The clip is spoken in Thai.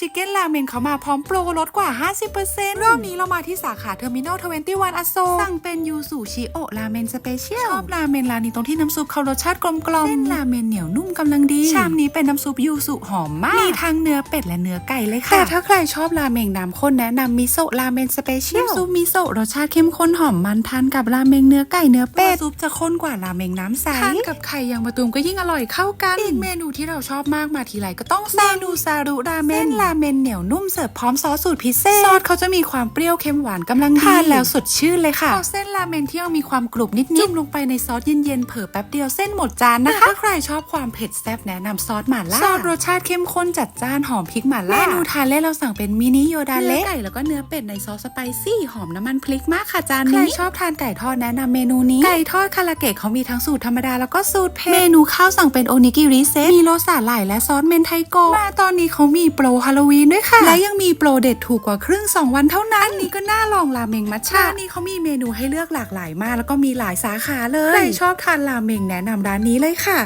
ชิคเก้นราเมนเขามาพร้อมโปรลดกว่า 50%รอบนี้เรามาที่สาขาเทอร์มินอล21อโศกสั่งเป็นยูสุชิโอะราเมนสเปเชียลชอบราเมนร้านนี้ตรงที่น้ำซุปเขารสชาติกลมกล่อมเส้นราเมนเหนียวนุ่มกำลังดี ชามนี้เป็นน้ำซุปยูสุหอมมาก มีทั้งเนื้อเป็ดและเนื้อไก่เลยค่ะ แต่ถ้าใครชอบราเมงน้ำข้นแนะนำมิโซะราเมนสเปเชียลน้ำซุปมิโซะรสชาติเข้มข้นหอมมันทานกับราเมงเนื้อไก่เนื้อเป็ดซุปจะข้นกว่าราเมงน้ำใสทานกับไข่ยางมะตูมก็ยิ่งอร่อยเข้ากันอีกเมนูที่เราชอบมากมาทีไรก็ต้องสั่งเมนูซารุราเมนราเมนเหนียวนุ่มเสิร์ฟพร้อมซอสสูตรพิเศษ ซอสเขาจะมีความเปรี้ยวเค็มหวานกำลังดีทานแล้วสดชื่นเลยค่ะเอาเส้นราเมนที่ยังมีความกรุบนิดๆจุ่มลงไปในซอสเย็นๆเผลอแป๊บเดียวเส้นหมดจานนะคะถ้าใครชอบความเผ็ดแซ่บแนะนำซอสหม่าล่าซอสรสชาติเข้มข้นจัดจ้านหอมพริกหม่าล่าเมนูทานเล่นเราสั่งเป็นมินิโยดาเล็กไก่แล้วก็เนื้อเป็ดในซอสสไปซี่หอมน้ำมันพริกมากค่ะจานนี้ใครชอบทานไก่ทอดแนะนำเมนูนี้ไก่ทอดคาราเกะเขามีทั้งสูตรธรรมดาแล้วก็สูตรเผ็ดเมนูข้าวสั่งเป็นโอนิกิริเซตมีโรสาหร่ายและซอสเมนไทโกะมาตอนนี้เขามีโปรฮาโลวีนด้วยค่ะ และยังมีโปรเด็ดถูกกว่าครึ่ง 2 วันเท่านั้นอันนี้ก็น่าลองราเมงมัทฉะร้านนี้เขามีเมนูให้เลือกหลากหลายมาก แล้วก็มีหลายสาขาเลย ใครชอบทานราเมงแนะนำร้านนี้เลยค่ะ